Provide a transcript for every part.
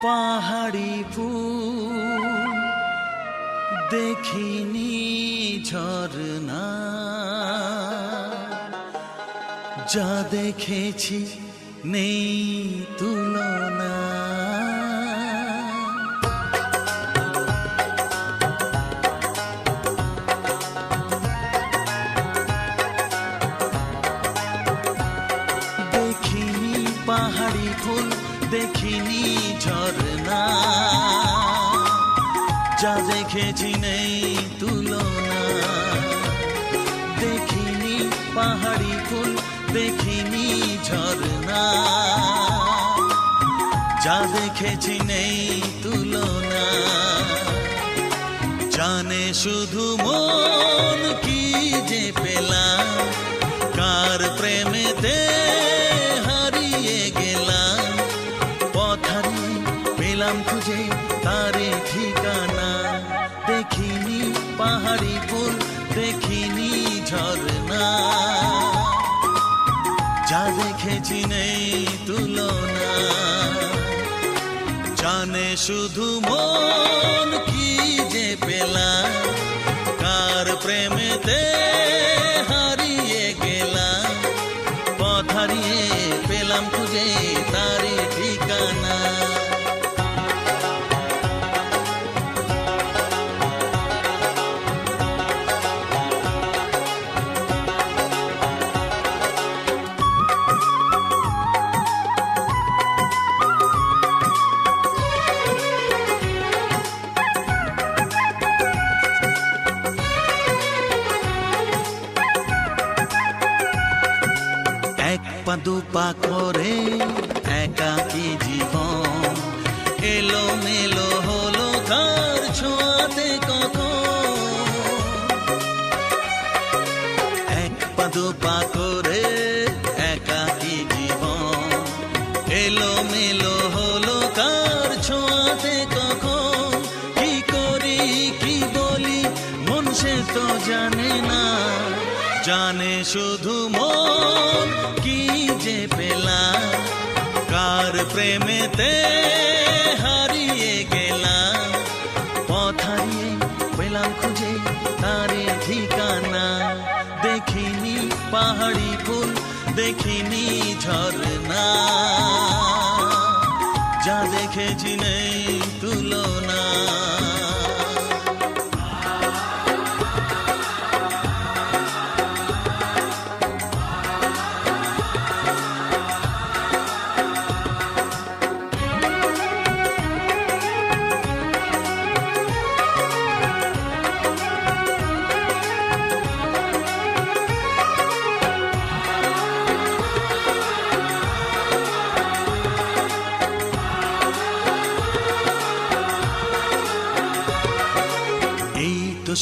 পাহাড়ি ফুল দেখিনি ঝরনা যা দেখেছি নেই তুলনা। দেখিনি পাহাড়ি ফুল দেখিনি ঝরনা যা দেখেছি নেই তুলনা। দেখিনি পাহাড়ি ফুল, দেখিনি ঝরনা যা দেখেছি নেই তুলনা। জানে শুধু মন পেলাম খুঁজে তারে ঠিকানা। দেখিনি পাহাড়ি ফুল, দেখিনি ঝরনা যা দেখেছি নেই তুলনা। জানে শুধু মন কি যে পেলাম। কার প্রেমেতে হারিয়ে গেলাম। পথ হারিয়ে পেলাম খুঁজে এক পা দু পা করে একাকি জীবন। এলো মেলো হলো কার ছোঁয়াতে কখন। এক পা দু পা করে একাকি জীবন। এলো মেলো হলো কার ছোঁয়াতে কখন। কি করি, কি বলি, মন সে তো জানে না। জানে শুধু মন, কি প্রেমেতে হারিয়ে গেলাম। পথ হারিয়ে পেলাম খুঁজে তারে ঠিকানা। দেখিনি পাহাড়ি ফুল, দেখিনি ঝর্ণা। যা দেখেছি নেই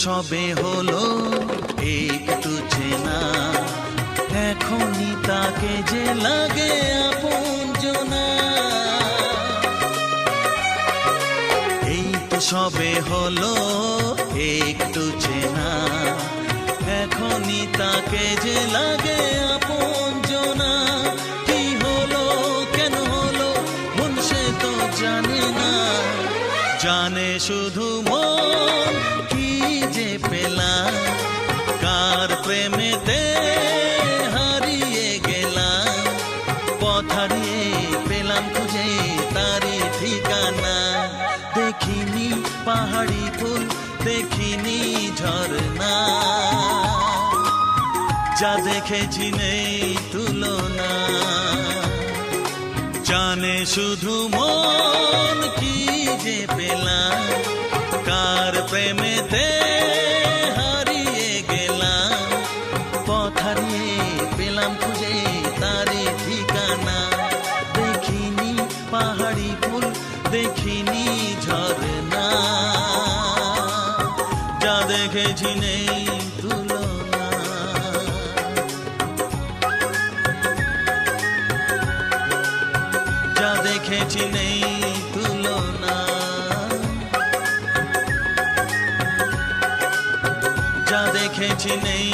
সবে হলো একটু চেনা এখনই তাকে যে লাগে আপন জনা। এই তো সবে হলো একটু চেনা এখনই তাকে যে লাগে আপন জনা। কি হলো, কেন হলো, মন সে তো জানে না। জানে শুধু ঠিকানা। দেখিনি পাহাড়ি ফুল, দেখিনি ঝরনা যা দেখেছি নেই তুলনা। জানে শুধু মন কি যে পেলাম, কার প্রেমেতে দেখিনি ঝরনা যা দেখেছি নেই তুলনা। যা দেখেছি নেই তুলনা। যা দেখেছি নেই